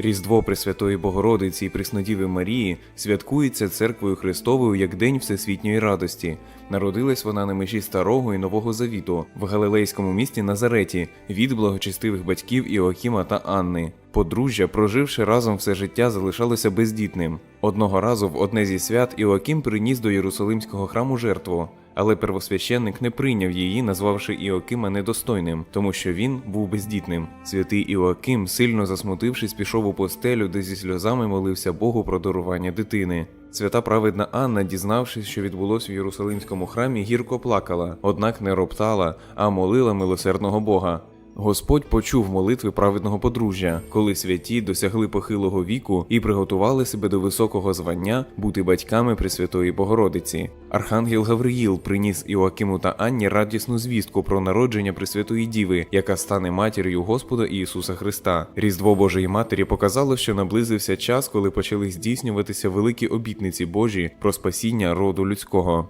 Різдво Пресвятої Богородиці і Преснодіви Марії святкується церквою Христовою як День Всесвітньої радості. Народилась вона на межі Старого і Нового Завіту в галилейському місті Назареті від благочестивих батьків Іоакіма та Анни. Подружжя, проживши разом все життя, залишалося бездітним. Одного разу в одне зі свят Іоаким приніс до Єрусалимського храму жертву, але первосвященник не прийняв її, назвавши Іоакима недостойним, тому що він був бездітним. Святий Іоаким, сильно засмутившись, пішов у постелю, де зі сльозами молився Богу про дарування дитини. Свята праведна Анна, дізнавшись, що відбулось в Єрусалимському храмі, гірко плакала, однак не роптала, а молила милосердного Бога. Господь почув молитви праведного подружжя, коли святі досягли похилого віку і приготували себе до високого звання бути батьками Пресвятої Богородиці. Архангел Гавриїл приніс Іоакиму та Анні радісну звістку про народження Пресвятої Діви, яка стане матір'ю Господа Ісуса Христа. Різдво Божої Матері показало, що наблизився час, коли почали здійснюватися великі обітниці Божі про спасіння роду людського.